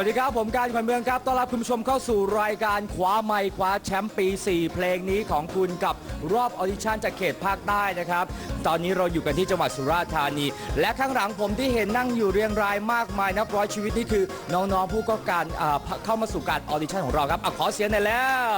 วัสดีครับผมการขวัญเมืองครับต้อนรับคุณผู้ชมเข้าสู่รายการคว้าไมค์คว้าแชมป์ปี 4 เพลงนี้ของคุณกับรอบออดิชั่นจากเขตภาคใต้นะครับ ตอนนี้เราอยู่กันที่จังหวัดสุราษฎร์ธานี และข้างหลังผมที่เห็นนั่งอยู่เรียงรายมากมายนับร้อยชีวิตนี่คือ น้องๆผู้ก็การอ่าเข้ามาสู่การออดิชั่นของเราครับอะขอเสียงหน่อยแล้ว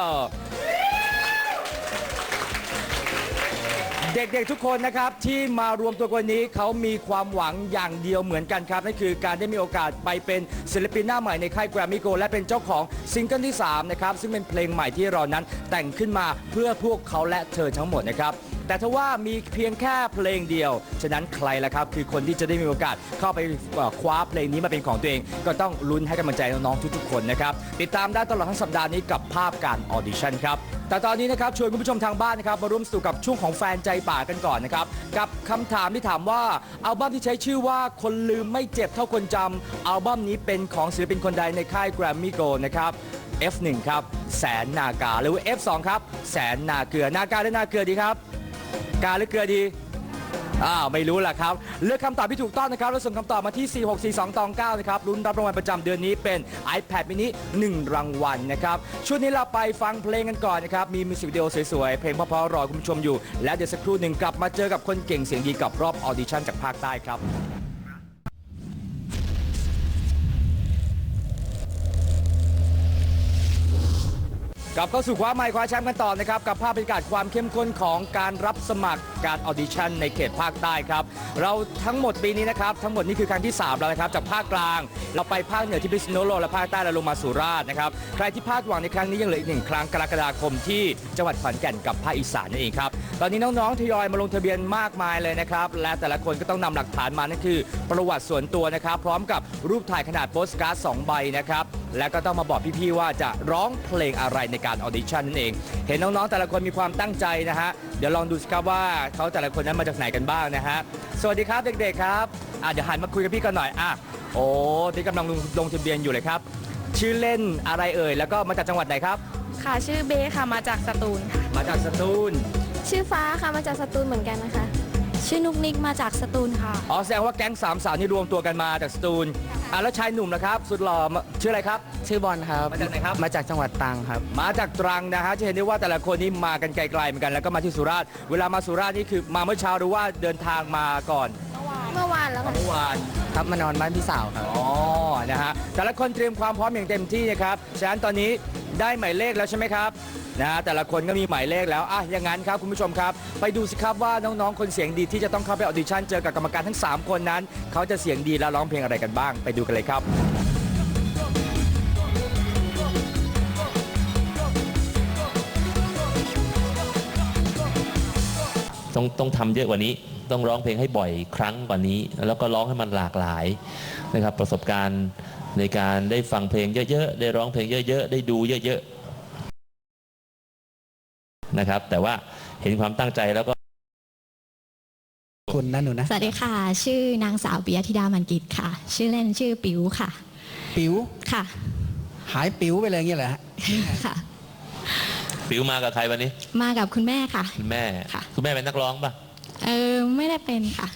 เด็กๆทุกคนนะครับที่มารวมตัวกันวันนี้เขามีความหวังอย่างเดียวเหมือนกันครับนั่นคือการได้มีโอกาสไปเป็นศิลปินหน้าใหม่ในค่ายแกรมมี่โกและเป็นเจ้าของซิงเกิลที่3นะครับซึ่งเป็นเพลงใหม่ที่เรานั้นแต่งขึ้นมาเพื่อพวกเขาและเธอทั้งหมดนะครับแต่ถ้าว่ามีเพียงแค่เพลงเดียว ฉะนั้นใครล่ะครับ คือคนที่จะได้มีโอกาสเข้าไปคว้าเพลงนี้มาเป็นของตัวเอง ก็ต้องลุ้นให้กำลังใจน้องๆทุกๆคนนะครับติดตามได้ตลอดทั้งสัปดาห์นี้กับภาพการออดิชั่นครับ แต่ตอนนี้นะครับชวนคุณผู้ชมทางบ้านนะครับมาร่วมสู่กับช่วงของแฟนใจป่ากันก่อนนะครับกับคำถามที่ถามว่าอัลบั้มที่ใช้ชื่อว่าคนลืมไม่เจ็บเท่าคนจำอัลบั้มนี้เป็นของศิลปินคนใดในค่ายแกรมมี่โกลนะครับ F1 ครับแสนนากาหรือว่า F2 ครับแสนนาเกลือนาการหรือนาเกลือดีครับ กาหรือเกลือดี อ้าวไม่รู้แหละครับ เลือกคำตอบที่ถูกต้องนะครับแล้วส่งคำตอบมาที่ 464 2ตอง9นะครับรุ้นรับรางวัลประจำเดือนนี้เป็น iPad mini 1 รางวัลนะครับช่วงนี้เราไปฟังเพลงกันก่อนนะครับ มีมิวสิกวิดีโอสวยๆ เพลงเพราะๆรอคุณผู้ชมอยู่ และเดี๋ยวสักครู่หนึ่งกลับมาเจอกับคนเก่งเสียงดีกับรอบออดิชั่นจากภาคใต้ครับ กลับเข้าสู่คว้าไมค์คว้าแชมป์กันต่อนะครับกับภาพบรรยากาศความเข้มข้นของการรับสมัครการออดิชั่นในเขตภาคใต้ครับเราทั้งหมดปีนี้นะครับทั้งหมดนี่คือครั้งที่ 3 แล้วนะครับจากภาคกลาง เราไปภาคเหนือที่พิษณุโลกและภาคใต้เราลงมาสุราษฎร์นะครับใครที่พลาดหวังในครั้งนี้ยังเหลืออีกหนึ่งครั้งกรกฎาคมที่จังหวัดขอนแก่นกับภาคอีสานนั่นเองครับตอนนี้น้องๆทยอยมาลงทะเบียนมากมายเลยนะครับและแต่ละคนก็ต้องนำหลักฐานมานั่นคือ ประวัติส่วนตัวนะครับพร้อมกับรูปถ่ายขนาดโปสการ์ดสองใบนะครับ และก็ต้องมาบอกพี่ๆว่าจะร้องเพลงอะไรในการออดิชั่นนั่นเอง เห็นน้องๆแต่ละคนมีความตั้งใจนะฮะ เดี๋ยวลองดูสิครับว่าเขาแต่ละคนนั้นมาจากไหนกันบ้างนะฮะ สวัสดีครับเด็กๆครับอะเดี๋ยวหันมาคุยกับพี่กันหน่อยอะโอ้ที่กำลังลงลงทะเบียนอยู่เลยครับ ชื่อเล่นอะไรเอ่ย แล้วก็มาจากจังหวัดไหนครับ ค่ะชื่อเบสค่ะมาจากสตูลค่ะ มาจากสตูล ชื่อฟ้าค่ะมาจากสตูลเหมือนกันนะคะ ชื่อนุกนิกมาจากสตูลค่ะ อ๋อแสดงว่าแก๊งสามสาวนี่รวมตัวกันมาจากสตูลอะแล้วชายหนุ่มนะครับ สุดหล่อมาชื่ออะไรครับ ชื่อบอลครับ มาจากไหนครับ มาจากจังหวัดตรังครับ มาจากตรังนะฮะจะเห็นได้ว่าแต่ละคนนี่มากันไกลๆเหมือนกันแล้วก็มาที่สุราษฎร์เวลามาสุราษฎร์นี่คือมาเมื่อเช้าหรือว่าเดินทางมาก่อนเมื่อวานแล้วค่ะ เมื่อวานครับมานอนบ้านพี่สาวครับ อ๋อนะฮะแต่ละคนเตรียมความพร้อมอย่างเต็มที่นะครับฉะนั้นตอนนี้ ได้หมายเลขแล้วใช่ไหมครับนะแต่ละคนก็มีหมายเลขแล้วอะอย่างนั้นครับคุณผู้ชมครับ ไปดูสิครับว่าน้องๆคนเสียงดีที่จะต้องเข้าไปออดิชั่นเจอกับกรรมการทั้ง 3 คนนั้น เขาจะเสียงดีและร้องเพลงอะไรกันบ้าง ไปดูกันเลยครับ ต้องต้องทำเยอะกว่านี้ ต้องร้องเพลงให้บ่อยครั้งกว่านี้ แล้วก็ร้องให้มันหลากหลายนะครับ ประสบการณ์ในการได้ฟังเพลงเยอะๆ ได้ร้องเพลงเยอะๆ ได้ดูเยอะๆนะครับ แต่ว่าเห็นความตั้งใจแล้วก็คุณนั่นหนูนะสวัสดีค่ะ ชื่อนางสาวปิยธิดามันกิจค่ะ ชื่อเล่นชื่อปิ๋วค่ะ ปิ๋วค่ะ หายปิ๋วไปเลยอย่างเงี้ยเหรอฮะ ค่ะ ปิวมากับใครวันนี้ มากับคุณแม่ค่ะ คุณแม่ ค่ะ คุณแม่เป็นนักร้องป่ะ เออไม่ได้เป็นค่ะ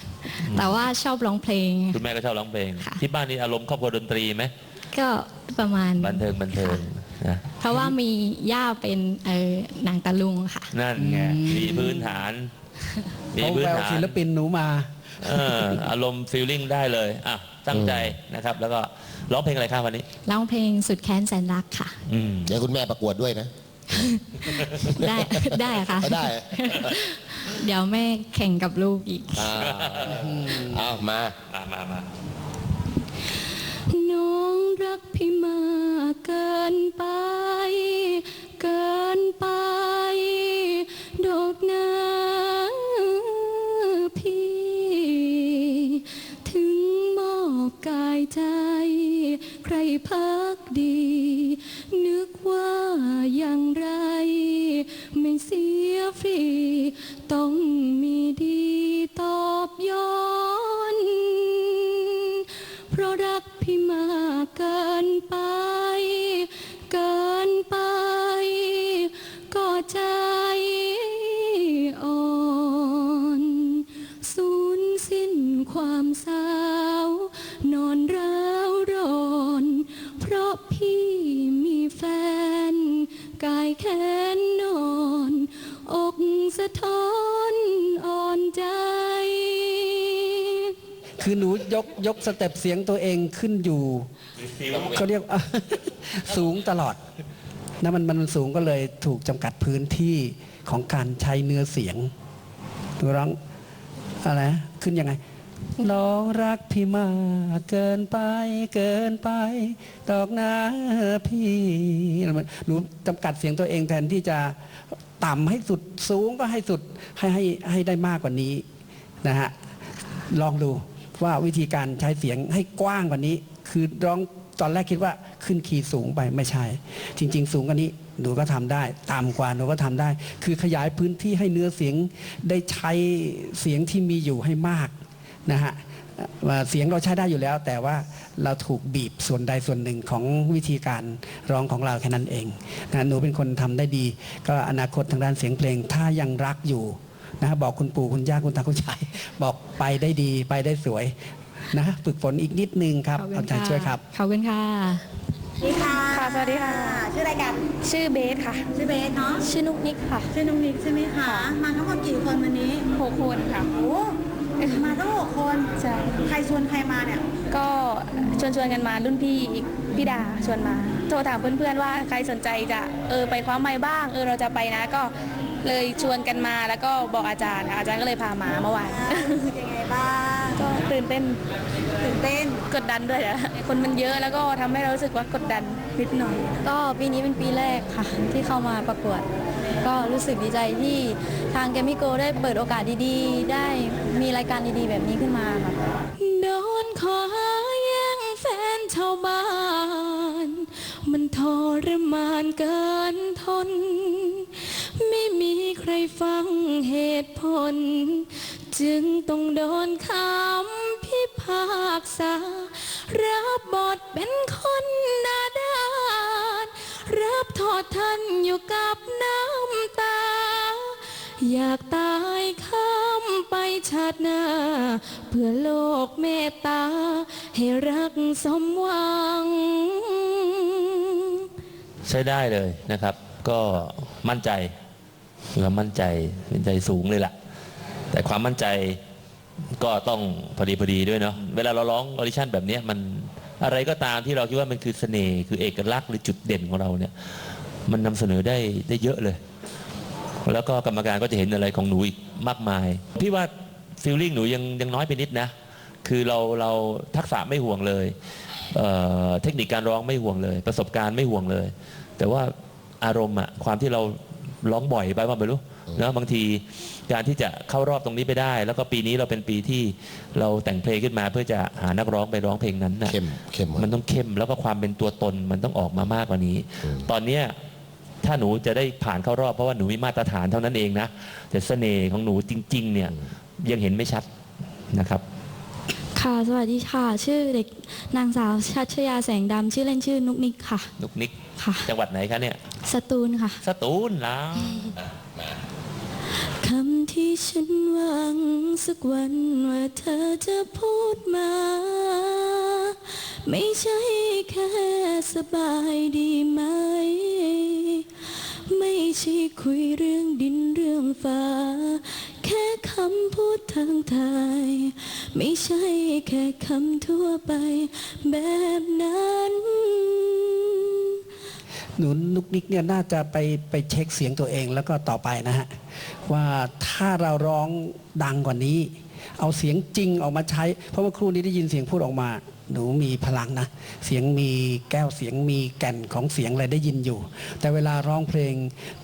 แต่ว่าชอบร้องเพลง คุณแม่ก็ชอบร้องเพลง ค่ะ ที่บ้านนี้อารมณ์ครอบครัวดนตรีไหมก็ประมาณบันเทิงบันเทิงนะเพราะว่ามีย่าเป็นเออนางตะลุงค่ะ นั่นไงมีพื้นฐาน มีเขาพื้นแววฐานศิลปินหนูมา เอออารมณ์ฟีลลิ่งได้เลยอะตั้งใจนะครับ แล้วก็ร้องเพลงอะไรครับวันนี้ ร้องเพลงสุดแค้นแสนรักค่ะ อืม เดี๋ยวคุณแม่ประกวดด้วยนะ ได้ได้อะค่ะได้ เดี๋ยวแม่แข่งกับลูกอีก อ่าเอามา มามามาน้องรักพี่มากเกินไป เกินไป ดอกนาพี่ ถึงมอบกายใจ ใครพักดี คือหนูยกยกสเต็ปเสียงตัวเองขึ้นอยู่เขาเรียกสูงตลอดนะมันมันสูงก็เลยถูกจำกัดพื้นที่ของการใช้เนื้อเสียงหนูร้องอะไรขึ้นยังไงร้องรักพี่มากเกินไปเกินไปดอกนาพี่หนูจำกัดเสียงตัวเองแทนที่จะต่ำให้สุดสูงก็ให้สุดให้ให้ให้ได้มากกว่านี้นะฮะลองดู ว่าวิธีการใช้เสียงให้กว้างกว่านี้ คือร้องตอนแรกคิดว่าขึ้นคีย์สูงไปไม่ใช่ จริง ๆ สูงกว่านี้หนูก็ทำได้ต่ำกว่าหนูก็ทำได้ คือขยายพื้นที่ให้เนื้อเสียงได้ใช้เสียงที่มีอยู่ให้มากนะฮะเสียงเราใช้ได้อยู่แล้ว แต่ว่าเราถูกบีบส่วนใดส่วนหนึ่งของวิธีการร้องของเราแค่นั้นเองนะหนูเป็นคนทำได้ดี ก็อนาคตทางด้านเสียงเพลง ถ้ายังรักอยู่ นะบอกคุณปู่คุณย่าคุณตาคุณยายบอกไปได้ดีไปได้สวยนะฝึกฝนอีกนิดนึงครับขอบคุณเอาใจค่ะช่วยครับขอบคุณค่ะสวัสดีค่ะค่ะสวัสดีค่ะ ชื่ออะไรกัน ชื่อเบสค่ะ ชื่อเบสเนาะ ชื่อนุกนิกค่ะ ชื่อนุ้งนิกใช่ไหมคะ มาทั้งหมดกี่คนวันนี้หกคนค่ะ โอ้มาทั้งหกคน ใช่ ใครชวนใครมาเนี่ย ก็ชวนชวนๆกันมารุ่นพี่อีกพี่ดาชวนมา โทรถามเพื่อนๆว่าใครสนใจจะเออไปคว้าไม้บ้าง เออเราจะไปนะก็ เลยชวนกันมาแล้วก็บอกอาจารย์ค่ะอาจารย์ก็เลยพามาเมื่อวานเป็นยังไงบ้างก็ตื่นเต้นตื่นเต้นกดดันด้วยนะคนมันเยอะแล้วก็ทำให้เรารู้สึกว่ากดดันนิดหน่อย ก็ปีนี้เป็นปีแรกค่ะ ที่เข้ามาประกวด ก็รู้สึกดีใจที่ทางแกมมิโกได้เปิดโอกาสดีๆ ได้มีรายการดีๆ แบบนี้ขึ้นมาค่ะ โดนขอแย่งแฟนชาวบ้าน มันทรมานเกินทน ไม่มีใครฟังเหตุผล จึงต้องโดนคำพิพากษา รับบทเป็นคนหนาดานรับโทษทันอยู่กับน้ำตา อยากตายข้ามไปชาติหน้า เพื่อโลกเมตตา ให้รักสมหวัง ใช้ได้เลยนะครับ ก็มั่นใจ เรามมั่นใจมั่นใจสูงเลยล่ะ แต่ความมั่นใจก็ต้องพอดีพอดีด้วยเนาะเวลาเราร้องออดิชั่นแบบนี้มันอะไรก็ตามที่เราคิดว่ามันคือเสน่ห์คือเอกลักษณ์หรือจุดเด่นของเราเนี่ย มันนำเสนอได้ได้เยอะเลย แล้วก็กรรมการก็จะเห็นอะไรของหนูอีกมากมาย พี่ว่าฟีลลิ่งหนูยังยังน้อยไปนิดนะ คือเราเราทักษะไม่ห่วงเลยเเทคนิคการร้องไม่ห่วงเลย ประสบการณ์ไม่ห่วงเลย แต่ว่าอารมณ์อะความที่เรา ร้องบ่อยไปว่าไม่รู้นะบางทีการที่จะเข้ารอบตรงนี้ไปได้ แล้วก็ปีนี้เราเป็นปีที่เราแต่งเพลงขึ้นมาเพื่อจะหานักร้องไปร้องเพลงนั้นนะเข้มเข้มมันต้องเข้มแล้วก็ความเป็นตัวตนมันต้องออกมามากกว่านี้ ตอนเนี้ยถ้าหนูจะได้ผ่านเข้ารอบเพราะว่าหนูมีมาตรฐานเท่านั้นเองนะแต่เสน่ห์ของหนูจริง ๆ เนี่ยยังเห็นไม่ชัดนะครับ ค่ะสวัสดีค่ะ ชื่อเด็กนางสาวชัชยาแสงดำชื่อเล่นชื่อนุกนิกค่ะ นุกนิก ค่ะ จังหวัดไหนคะเนี่ยสตูลค่ะ สตูลแล้วคำที่ฉันหวังสักวันว่าเธอจะพูดมา ไม่ใช่แค่สบายดีไหม ไม่ใช่คุยเรื่องดินเรื่องฟ้า แค่คำพูดทางไทย ไม่ใช่แค่คำทั่วไปแบบนั้น หนูนุกนิกเนี่ยน่าจะไปไปเช็คเสียงตัวเองแล้วก็ต่อไปนะฮะว่าถ้าเราร้องดังกว่านี้ เอาเสียงจริงออกมาใช้ เพราะเมื่อครู่นี้ได้ยินเสียงพูดออกมา หนูมีพลังนะ เสียงมีแก้วเสียงมีแก่นของเสียงอะไรได้ยินอยู่ แต่เวลาร้องเพลง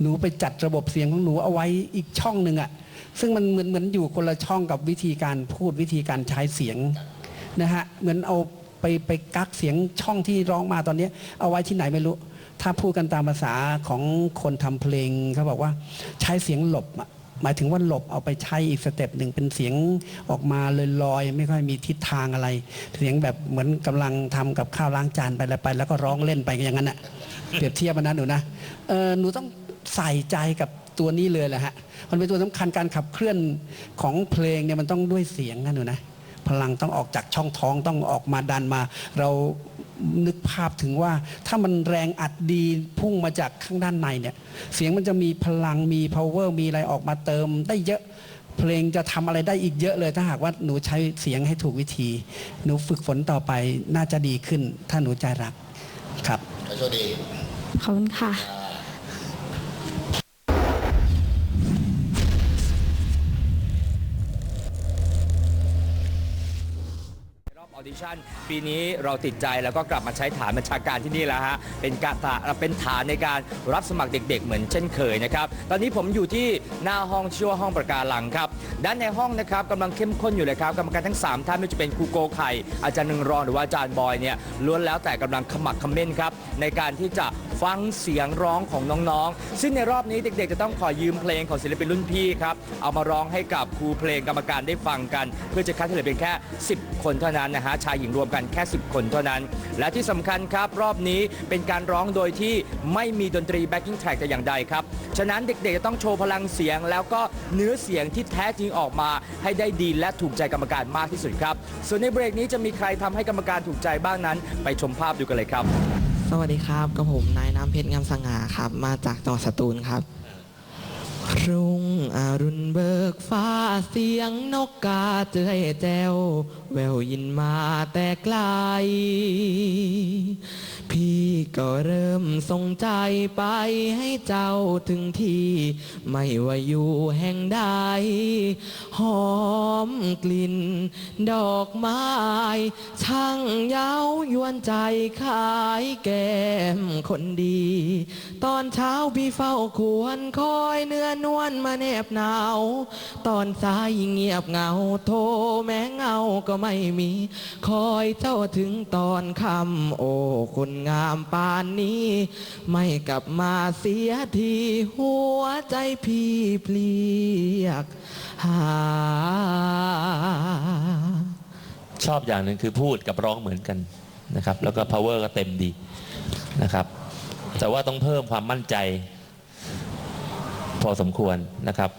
หนูไปจัดระบบเสียงของหนูเอาไว้อีกช่องหนึ่งอะซึ่งมันเหมือนเหมือนอยู่คนละช่องกับวิธีการพูดวิธีการใช้เสียงนะฮะเหมือนเอาไปไปกักเสียงช่องที่ร้องมาตอนนี้ เอาไว้ที่ไหนไม่รู้ ถ้าพูดกันตามภาษาของคนทำเพลงเขาบอกว่าใช้เสียงหลบหมายถึงว่าหลบเอาไปใช้อีกสเต็ปหนึ่งเป็นเสียงออกมาลอยๆ ไม่ค่อยมีทิศทางอะไร เสียงแบบเหมือนกำลังทำกับข้าวล้างจานไปแล้วไป แล้วก็ร้องเล่นไปอย่างนั้นน่ะเปรียบเทียบมันนะหนูนะเออหนูต้องใส่ใจกับตัวนี้เลยแหละฮะมันเป็นตัวสำคัญการขับเคลื่อนของเพลงเนี่ยมันต้องด้วยเสียงนะหนูนะพลังต้องออกจากช่องท้องต้องออกมาดันมา เรา นึกภาพถึงว่าถ้ามันแรงอัดดีพุ่งมาจากข้างด้านในเนี่ย เสียงมันจะมีพลังมี power มีอะไรออกมาเติมได้เยอะเพลงจะทำอะไรได้อีกเยอะเลย ถ้าหากว่าหนูใช้เสียงให้ถูกวิธี หนูฝึกฝนต่อไปน่าจะดีขึ้น ถ้าหนูใจรักครับขอโชคดีขอบคุณค่ะ ชั่นปีนี้เราติดใจแล้วก็กลับมาใช้ฐานบัญชาการที่นี่แล้วฮะเป็นการเป็นฐานในการรับสมัครเด็ก ๆ เหมือนเช่นเคยนะครับตอนนี้ผมอยู่ที่หน้าห้องชื่อว่าห้องประกาลังครับด้านในห้องนะครับกำลังเข้มข้นอยู่เลยครับกรรมการทั้ง 3 ท่านไม่ว่าจะเป็นครูโกไข่อาจารย์หนึ่งรองหรือว่าอาจารย์บอยเนี่ยล้วนแล้วแต่กำลังขมักขม้นครับในการที่จะ ฟังเสียงร้องของน้องๆ ซึ่งในรอบนี้เด็กๆ จะต้องขอยืมเพลงของศิลปินรุ่นพี่ครับ เอามาร้องให้กับครูเพลงกรรมการได้ฟังกัน เพื่อจะคัดเฉลยเป็นแค่ 10 คนเท่านั้นนะฮะชายหญิงรวมกันแค่ 10 คนเท่านั้น และที่สำคัญครับรอบนี้เป็นการร้องโดยที่ไม่มีดนตรี backing track แต่อย่างใดครับฉะนั้นเด็กๆ จะต้องโชว์พลังเสียง แล้วก็เนื้อเสียงที่แท้จริงออกมา ให้ได้ดีและถูกใจกรรมการมากที่สุดครับส่วนในเบรกนี้จะมีใครทำให้กรรมการถูกใจบ้างนั้น ไปชมภาพดูกันเลยครับ สวัสดีครับกับผมนายน้ำเพชรงามสง่าครับ มาจากจังหวัดสตูลครับ รุ่งอรุณเบิกฟ้าเสียงนกกาเจยแจ้วแววยินมาแต่ไกล พี่ก็เริ่มส่งใจไปให้เจ้าถึงที่ ไม่ว่าอยู่แห่งใด หอมกลิ่น ดอกไม้ ช่างเย้ายวนใจขายแก้มคนดี ตอนเช้าพี่เฝ้าควรคอยเนื้อนวลมาแนบหนาว ตอนสายเงียบเหงาโทรแม้เงาก็ไม่มี คอยเจ้าถึงตอนคำโอ้คนงามปานนี้ ไม่กลับมาเสียทีหัวใจพี่เพลียกหา ชอบอย่างหนึ่งคือพูดกับร้องเหมือนกันนะครับ แล้วก็ power ก็เต็มดีนะครับ แต่ว่าต้องเพิ่มความมั่นใจ พอสมควรนะครับ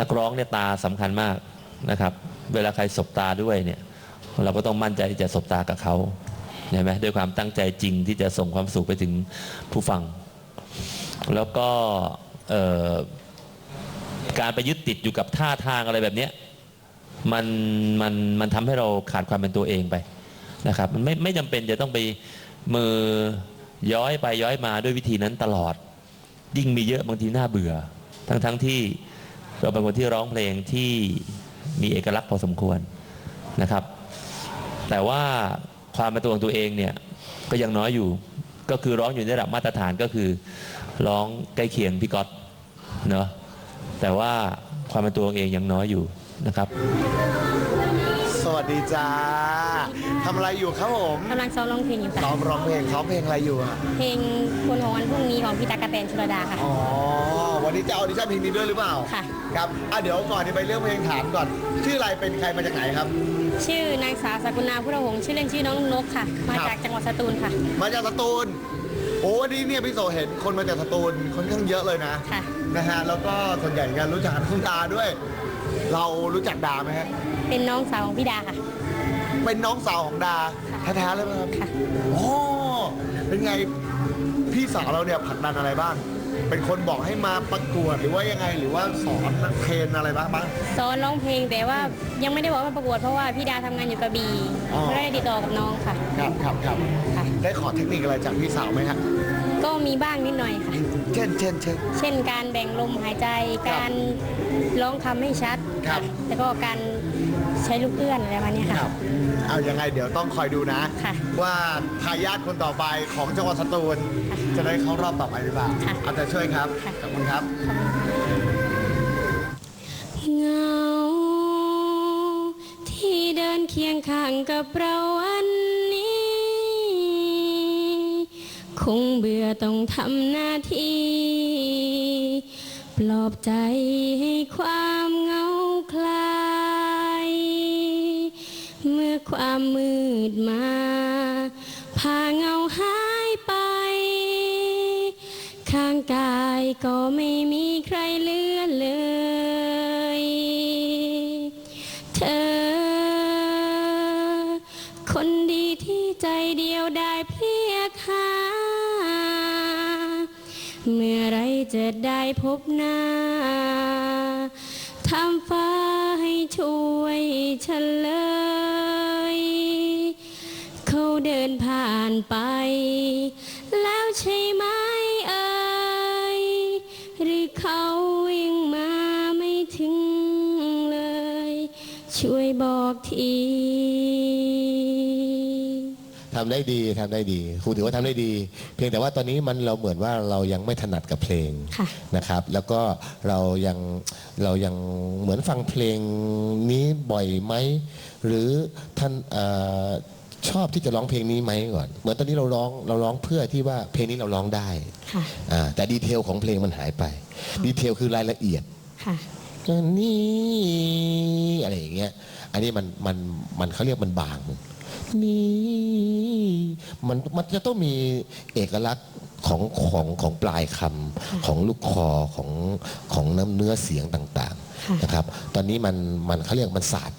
นักร้องเนี่ยตาสำคัญมากนะครับ เวลาใครสบตาด้วยเนี่ย เราก็ต้องมั่นใจที่จะสบตากับเขา ใช่ไหมด้วยความตั้งใจจริงที่จะส่งความสุขไปถึงผู้ฟัง แล้วก็การไปยึดติดอยู่กับท่าทางอะไรแบบนี้มันมันมันทำให้เราขาดความเป็นตัวเองไปนะครับมันไม่ไม่จำเป็นจะต้องไปมือย้อยไปย้อยมาด้วยวิธีนั้นตลอด ยิ่งมีเยอะบางทีน่าเบื่อ ทั้งทั้งที่เราเป็นคนที่ร้องเพลงที่มีเอกลักษณ์พอสมควรนะครับ แต่ว่า ความเป็นตัวของตัวเองเนี่ยก็ยังน้อยอยู่ ก็คือร้องอยู่ในระดับมาตรฐานก็คือร้องใกล้เคียงพี่ก๊อตเนาะแต่ว่าความเป็นตัวเองยังน้อยอยู่นะครับ สวัสดีจ้าทำอะไรอยู่ครับผมกำลังซ้อมร้องเพลงอยู่ซ้ค่ะอมร้องเพลงซ้อมเพลงอะไรอยู่อะเพลงคนของวันพรุ่งนี้ของพี่ตากกะแตนชุรดาค่ะ อ๋อ วันนี้จะเอาดิชั่นเพลงนี้ด้วยหรือเปล่าค่ะ ครับอะเดี๋ยวก่อนที่ไปเรื่องเพลงถามก่อน ชื่ออะไรเป็นใครมาจากไหนครับ ชื่อนางสาวสกุณาพุทธวงศ์ชื่อเล่นชื่อน้องนกค่ะ มาครับ จากจังหวัดสตูลค่ะ มาจากสตูล โอ้วันนี้เนี่ยพี่โสเห็นคนมาจากสตูลค่อนข้างเยอะเลยนะ ค่ะ นะฮะ แล้วก็ส่วนใหญ่กันรู้จักคุณดาด้วย เรารู้จักดาไหมฮะเป็นน้องสาวของพี่ดาค่ะ เป็นน้องสาวของดาค่ะแท้ๆเลยไหมครับค่ะ โอ้เป็นไงพี่สาวเราเนี่ยผลักดันอะไรบ้าง เป็นคนบอกให้มาประกวดหรือว่ายังไงหรือว่าสอนเทรนอะไรบ้างบ้าง สอนร้องเพลงแต่ว่ายังไม่ได้บอกว่าประกวดเพราะว่าพี่ดาทำงานอยู่กระบี่อ๋อ ไม่ได้ติดต่อกับน้องค่ะครับครับครับค่ะ ได้ขอเทคนิคอะไรจากพี่สาวไหมฮะ ก็มีบ้างนิดหน่อยค่ะ เช่นเช่นเช่น เช่นการแบ่งลมหายใจ ครับการร้องคำให้ชัดครับแล้วก็การใช้ลูกเอื้อนอะไรประมาณเนี้ยคค่ะรับเอายังไงเดี๋ยวต้องคอยดูนะ ค่ะว่าทายาทคนต่อไปของจังหวัดสตูล จะได้เข้ารอบต่อไปหรือเปล่าค่ะเอาใจช่วยครับค่ะ ขอบคุณครับเหงาที่เดินเคียงข้างกับเราวันนี้ คงเบื่อต้องทำหน้าที่ ปลอบใจให้ความเหงาคลาย เมื่อความมืดมา พาเงาหายไป ข้างกายก็ไม่มีใครเลือเลย ไรจะได้พบหน้าทำฟ้าให้ช่วยเฉลย เขาเดินผ่านไป แล้วใช่ไหมเอ่ยหรือเขาวิ่งมาไม่ถึงเลย ช่วยบอกที ทำได้ดีทำได้ดีครูถือว่าทำได้ดี เพียงแต่ว่าตอนนี้มันเราเหมือนว่าเรายังไม่ถนัดกับเพลงค่ะนะครับ แล้วก็เรายังเรายังเหมือนฟังเพลงนี้บ่อยไหมหรือท่านเออชอบที่จะร้องเพลงนี้ไหมก่อน เหมือนตอนนี้เราร้องเราร้องเพื่อที่ว่าเพลงนี้เราร้องได้ค่ะอ่าแต่ดีเทลของเพลงมันหายไป ดีเทลคือรายละเอียด ค่ะ ก็นี่อะไรอย่างเงี้ย อันนี้มันมันมันเขาเรียกมันบาง นี่ มันมันจะต้องมีเอกลักษณ์ของของของปลายคำของลูกคอของของน้ำเนื้อเสียงต่างค่ะๆนะครับ ตอนนี้มันมันเขาเรียกมันศาสตร์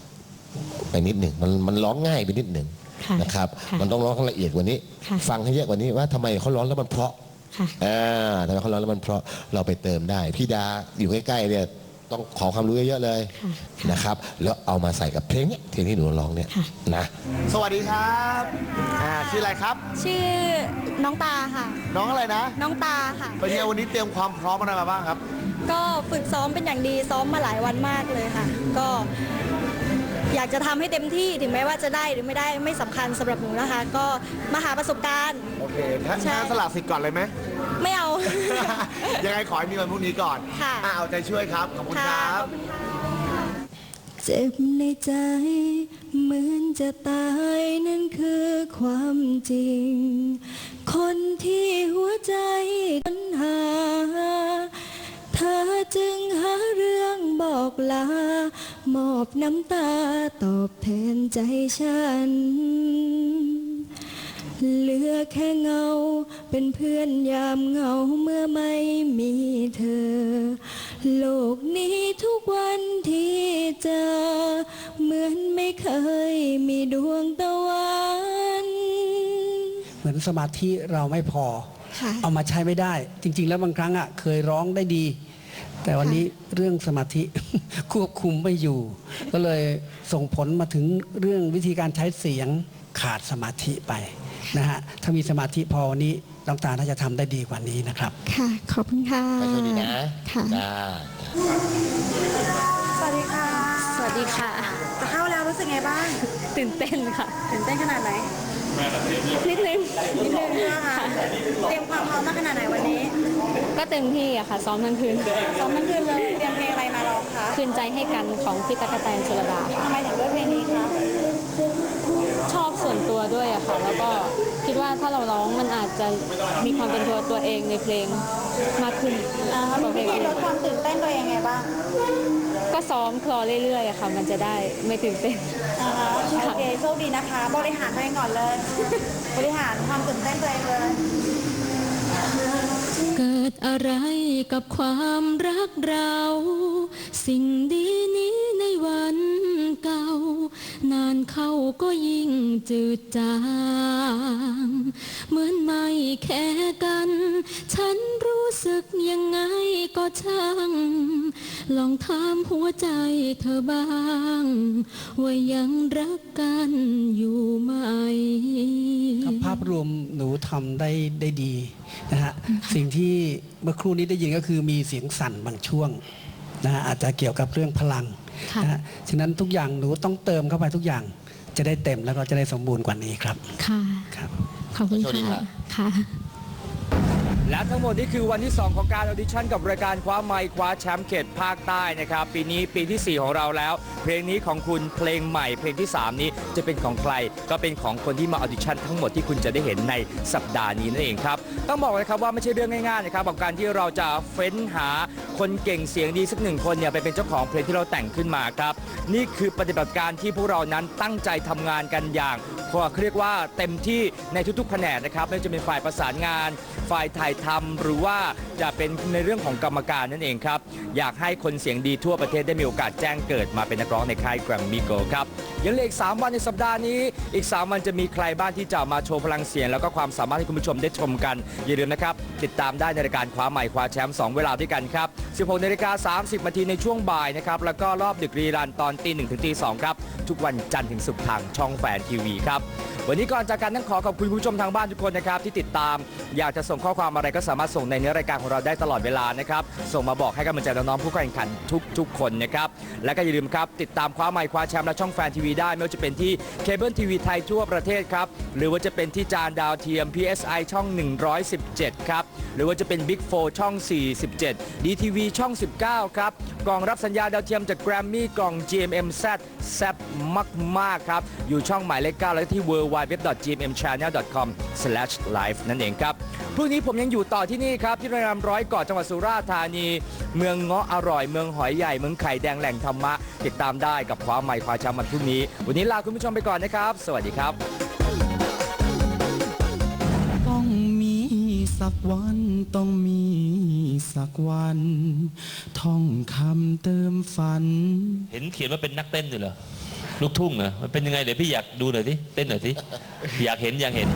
ไปนิดหนึ่งมันมันร้องง่ายไปนิดหนึ่งค่ะนะครับ ค่ะมันต้องร้องให้ละเอียดกว่านี้ ค่ะ ฟังให้เยอะกว่านี้ว่าทำไมเขาร้องแล้วมันเพราะ ค่ะ อ่าทำไมเขาร้องแล้วมันเพราะเราไปเติมได้ พี่ดาอยู่ใกล้ๆเนี่ย ต้องขอความรู้เยอะๆเลยค่ะนะครับ แล้วเอามาใส่กับเพลงเนี้ยเพลงที่หนูร้องเนี่ยค่ะนะ สวัสดีครับอ่าชื่ออะไรครับ ชื่อน้องตาค่ะ น้องอะไรนะ น้องตาค่ะ เป็นไงวันนี้เตรียมความพร้อมอะไรมาบ้างครับ ก็ฝึกซ้อมเป็นอย่างดีซ้อมมาหลายวันมากเลยค่ะ ก็ อยากจะทำให้เต็มที่ถึงแม้ว่าจะได้หรือไม่ได้ไม่สำคัญสำหรับหนูนะคะ ก็มาหาประสบการณ์ โอเคถ้าใช่งั้นสละสิทธิ์ก่อนเลยไหม ไม่เอา ยังไงขอให้มีวันพรุ่งนี้ก่อนค่ะ อ่เอาใจช่วยครับ ขอบคุณคค่ะรับขอบคุณค่ะ เจ็บในใจ เหมือนจะตายนั่นคือความจริง คนที่หัวใจปัญหา เธอจึงหาเรื่องบอกลา มอบน้ำตาตอบแทนใจฉัน เหลือแค่เงา เป็นเพื่อนยามเหงาเมื่อไม่มีเธอ โลกนี้ทุกวันที่เจอ เหมือนไม่เคยมีดวงตะวัน เหมือนสมาธิเราไม่พอ ค่ะ เอามาใช้ไม่ได้ จริง ๆ แล้วบางครั้งอะเคยร้องได้ดี แต่วันนี้เรื่องสมาธิ ควบคุมไม่อยู่ ก็เลยส่งผลมาถึงเรื่องวิธีการใช้เสียงขาดสมาธิไปนะฮะถ้ามีสมาธิพอวันนี้น้องตาน่าจะทำได้ดีกว่านี้นะครับ ค่ะ ขอบคุณค่ะไปช่วยดีนะค่ะ จ้าสวัสดีค่ะสวัสดีค่ะ จะเข้าแล้วรู้สึกไงบ้างตื่นเต้นค่ะตื่นเต้นขนาดไหน นิดนึงนิดนึงนะคะเตรียมความพร้อมมาขนาดไหนวันนี้ก็เต็มที่อะค่ะซ้อมทั้งคืนซ้อมทั้งคืนเลยเตรียมเพลงอะไรมาร้องคะคืนใจให้กันของพี่ตะกกะแตนชลดาค่ะทำไมถึงเลือกเพลงนี้คะชอบส่วนตัวด้วยอะค่ะ แล้วก็คิดว่าถ้าเราร้องมันอาจจะมีความเป็นตัวตัวเองในเพลงมากขึ้นอ่ากว่าเพลวิงธีอื่นลดความตื่นเต้นตัวเองไงบ้าง ก็ซ้อมคลอเรื่อยๆอะค่ะ มันจะได้ไม่ตื่นเต้น อ่าฮะโอเคโชคดีนะคะ บริหารตัวเองก่อนเลย บริหารความตื่นเต้นตัวเองเลย เกิดอะไรกับความรักเรา สิ่งดีนี้ในวันเก่า นานเข้าก็ยิ่งจืดจาง เหมือนไม่แค่กัน ฉันรู้สึกยังไงก็ช่าง ลองถามหัวใจเธอบ้าง ว่ายังรักกันอยู่ไหมครับภาพรวมหนูทำได้ได้ดีนะฮะสิ่งที่เมื่อครู่นี้ได้ยินก็คือมีเสียงสั่นบางช่วงนะฮะอาจจะเกี่ยวกับเรื่องพลัง ค่ะ นะฮะฉะนั้นทุกอย่างหนูต้องเติมเข้าไปทุกอย่างจะได้เต็มแล้วก็จะได้สมบูรณ์กว่านี้ครับค่ะ ครับ ขอบคุณโชคดีครัค่ะบค่ะ และทั้งหมดนี่คือวันที่ 2 ของการออดิชั่นกับรายการคว้าไมค์คว้าแชมป์เขตภาคใต้นะครับ ปีนี้ปีที่ 4 ของเราแล้ว เพลงนี้ของคุณเพลงใหม่ เพลงที่ 3 นี้จะเป็นของใคร ก็เป็นของคนที่มาออดิชั่นทั้งหมดที่คุณจะได้เห็นในสัปดาห์นี้นั่นเองครับ ต้องบอกเลยครับว่าไม่ใช่เรื่องง่ายๆนะครับกับการที่เราจะเฟ้นหาคนเก่งเสียงดีสักหนึ่งคนเนี่ยไปเป็นเจ้าของเพลงที่เราแต่งขึ้นมาครับนี่คือปฏิบัติการที่พวกเรานั้นตั้งใจทำงานกันอย่าง เขาเรียกว่าเต็มที่ในทุกๆแผนกนะครับไม่ว่าจะเป็นฝ่ายประสานงาน ฝ่ายถ่ายทำหรือว่า จะเป็นในเรื่องของกรรมการนั่นเองครับ อยากให้คนเสียงดีทั่วประเทศได้มีโอกาสแจ้งเกิดมาเป็นนักร้องในค่ายแกรมมี่โกครับยังเหลืออีก 3 วันในสัปดาห์นี้ อีก 3 วันจะมีใครบ้างที่จะมาโชว์พลังเสียง แล้วก็ความสามารถให้คุณผู้ชมได้ชมกัน อย่าลืมนะครับ ติดตามได้ในรายการคว้าใหม่คว้าแชมป์2เวลาด้วยกันครับ 16นาฬิกา30นาทีในช่วงบ่ายนะครับแล้วก็รอบดึกรีรันตอนตีหนึ่งถึงตีสองครับทุกวันจันทร์ถึงศุกร์ทางช่องแฟนทีวีครับ วันนี้ก่อนจากกันต้องขอขอบคุณคุณผู้ชมทางบ้านทุกคนนะครับที่ติดตาม อยากจะส่งข้อความอะไรก็สามารถส่งในเนื้อรายการของเราได้ตลอดเวลานะครับ ส่งมาบอกให้กำลังใจน้องๆผู้แข่งขันทุกๆคนนะครับ และก็อย่าลืมครับติดตามคว้าไมค์คว้าแชมป์และช่องแฟนทีวีได้ ไม่ว่าจะเป็นที่เคเบิลทีวีไทยทั่วประเทศครับ หรือว่าจะเป็นที่จานดาวเทียม PSI ช่อง 117 ครับ หรือว่าจะเป็น Big 4 ช่อง 47 DTV ช่อง 19 ครับ กล่องรับสัญญาณดาวเทียมจากแกรมมี่กล่อง GMMZ แซบมาก ๆ ครับ อยู่ช่องหมายเลข9และที่ www.gmmchannel.com/live นั่นเองครับพรุ่งนี้ผมยังอยู่ต่อที่นี่ครับ ที่โรงแรมร้อยเกาะจังหวัดสุราษฎร์ธานี เมืองเงาะอร่อย เมืองหอยใหญ่ เมืองไข่แดงแหล่งธรรมะ ติดตามได้กับความใหม่ความชำวันพรุ่งนี้ วันนี้ลาคุณผู้ชมไปก่อนนะครับ สวัสดีครับ สักวันต้องมีสักวัน ท่องคำเติมฝัน เห็นเขียนว่าเป็นนักเต้นอยู่เหรอลูกทุ่งเหรอมันเป็นยังไงเดี๋ยวพี่อยากดูหน่อยสิเต้นหน่อยสิอยากเห็นอยากเห็น